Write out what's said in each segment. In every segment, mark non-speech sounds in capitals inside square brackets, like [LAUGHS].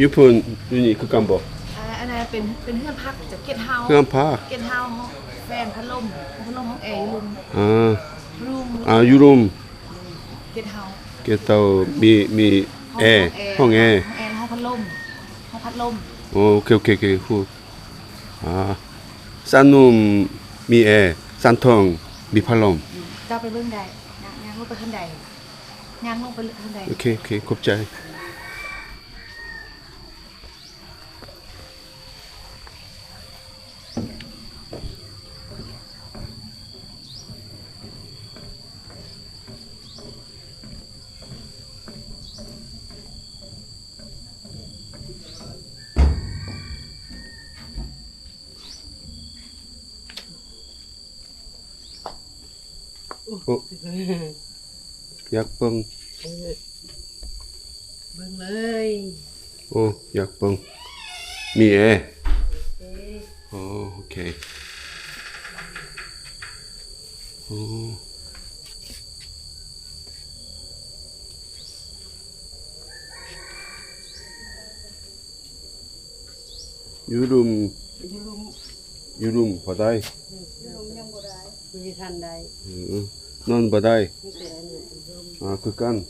ญี่ปุ่นอยู่นี่คือกัมบอกอันนั้นเป็นเป็นเพื่อนพักจากเกตเฮาเพื่อนพักเกตเฮาแฟนพัดลมพัดลมห้องแอร์รูมอ่ารูมอ่ายูรูมเกตเฮาเกตเฮามีมีแอร์ห้องแอร์ห้องแอร์ห้องพัดลมห้องพัดลมโอเคโอเคโอเคคูอ่าซานนุมมีแอร์ซานทองมีพัดลมจะไปเบื้องใดนะนว่าไปขึ้นใด ok ok cốp trời Oh. [LAUGHS] อยากเบิ่งเบิ่งเลยโอ้อยากเบิ่งมีเอเอ๊โอเคโอ้ยูรุมยู่ลุมยูรุมพอได้ยูรุมยังบ่ได้มีทันได้นอนบ่ได้ Nah, kan.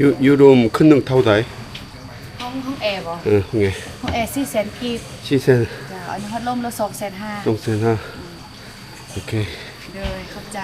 ยูยูรูมขึ้นหนึ่งเท่าไหร่ห้องห้องแอร์บ่เออไงห้องแอร์สี่แสนกีบสี่แสนอันนี้พัดลมละสองแสนห้าสองแสนห้าโอเค เลยเข้าใจ